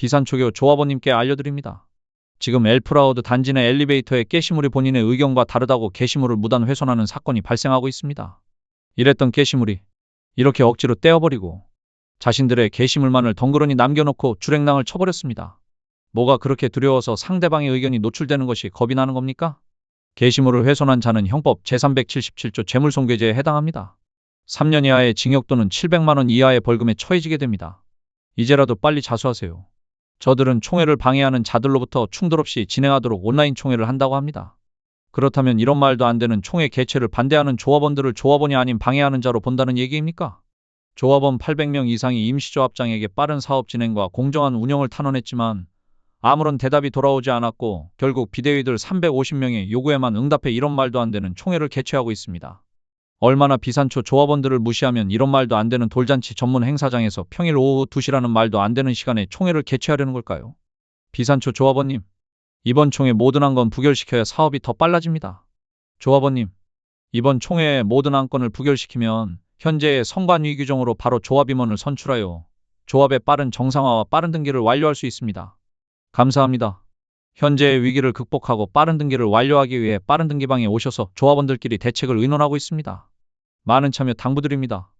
비산초교 조합원님께 알려드립니다. 지금 엘프라우드 단지 내 엘리베이터에 게시물이 본인의 의견과 다르다고 게시물을 무단 훼손하는 사건이 발생하고 있습니다. 이랬던 게시물이 이렇게 억지로 떼어버리고 자신들의 게시물만을 덩그러니 남겨놓고 줄행랑을 쳐버렸습니다. 뭐가 그렇게 두려워서 상대방의 의견이 노출되는 것이 겁이 나는 겁니까? 게시물을 훼손한 자는 형법 제377조 재물손괴죄에 해당합니다. 3년 이하의 징역 또는 700만 원 이하의 벌금에 처해지게 됩니다. 이제라도 빨리 자수하세요. 저들은 총회를 방해하는 자들로부터 충돌 없이 진행하도록 온라인 총회를 한다고 합니다. 그렇다면 이런 말도 안 되는 총회 개최를 반대하는 조합원들을 조합원이 아닌 방해하는 자로 본다는 얘기입니까? 조합원 800명 이상이 임시조합장에게 빠른 사업 진행과 공정한 운영을 탄원했지만 아무런 대답이 돌아오지 않았고 결국 비대위들 350명의 요구에만 응답해 이런 말도 안 되는 총회를 개최하고 있습니다. 얼마나 비산초 조합원들을 무시하면 이런 말도 안 되는 돌잔치 전문 행사장에서 평일 오후 2시라는 말도 안 되는 시간에 총회를 개최하려는 걸까요? 비산초 조합원님, 이번 총회 모든 안건 부결시켜야 사업이 더 빨라집니다. 조합원님, 이번 총회의 모든 안건을 부결시키면 현재의 성관위 규정으로 바로 조합임원을 선출하여 조합의 빠른 정상화와 빠른 등기를 완료할 수 있습니다. 감사합니다. 현재의 위기를 극복하고 빠른 등기를 완료하기 위해 빠른 등기방에 오셔서 조합원들끼리 대책을 의논하고 있습니다. 많은 참여 당부드립니다.